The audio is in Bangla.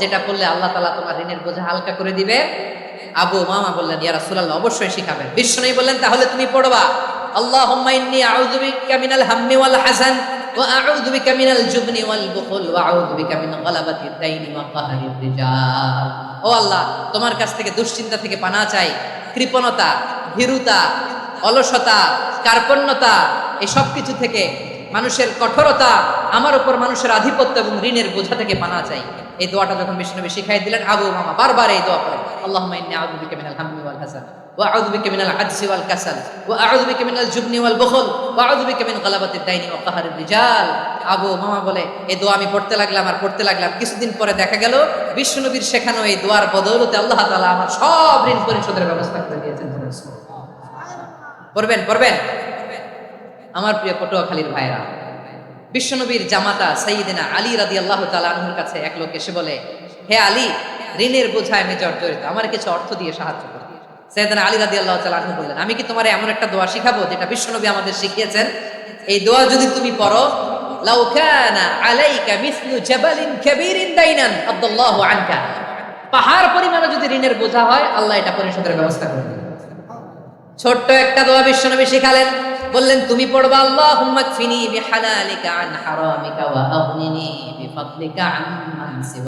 যেটা পড়লে আল্লাহ তালা তোমার ঋণের বোঝা হালকা করে দিবে। আবু মামা বললেন, ইয়া রাসূলুল্লাহ, অবশ্যই শিখাবেন। বিশ্বনবী বললেন, তাহলে তুমি পড়বা, আল্লাহুম্মা ইন্নী আউযু বিকা মিনাল হাম্মি ওয়াল হাসান ওয়া আউযু বিকা মিনাল জুবনি ওয়াল বুখল ওয়া আউযু বিকা মিন গালাবাতিদ দাইনি ওয়া ও আল্লাহ, তোমার কাছ থেকে দুশ্চিন্তা থেকে পানা চাই, কৃপণতা, ভীরুতা, অলসতা, কার্পণ্যতা, এই সব কিছু থেকে মানুষের কঠোরতা, আমার উপর মানুষের আধিপত্য এবং ঋণের বোঝা থেকে পানা চাই। এই দোয়াটা যখন বিষ্ণুনবী শিখাই দিলেন, আবু মামা বারবার এই দোয়া পড়ে ওয়াল হাসান বলে এই দোয়া আমি পড়তে লাগলাম আর পড়তে লাগলাম। কিছুদিন পরে দেখা গেল, বিষ্ণুনবীর শেখানো এই দোয়ার বদৌলতে আল্লাহ তাআলা আমার সব ঋণ পরিশোধের ব্যবস্থা করে দিয়েছেন। পড়বেন পড়বেন। আমার প্রিয় পটুয়াখালীর ভাইরা, বিশ্বনবীর জামাতা সাইয়েদিনা আলী রাদি আল্লাহ তালাহুর কাছে এক লোক এসে বলে, হে আলী, ঋণের বোঝায় আমি জর্জরিত, আমার কিছু অর্থ দিয়ে সাহায্য করো। সৈয়দনা আলী রাদি আল্লাহ তালাহু বললেন, আমি কি তোমার এমন একটা দোয়া শিখাবো যেটা বিশ্বনবী আমাদের শিখিয়েছেন? এই দোয়া যদি তুমি পড়ো পাহাড় পরিমাণে যদি ঋণের বোঝা হয়, আল্লাহ এটা পরিশোধের ব্যবস্থা করে দেবে ছোট্ট একটা দোয়া বিশ্বনবী শিখালেন। বললেন, তুমি পড়বা, আল্লাহুম্মা কফিনি বিহালালিকা আন হারামিকা ওয়া আগনিনি বিফাদলিকা সিওয়া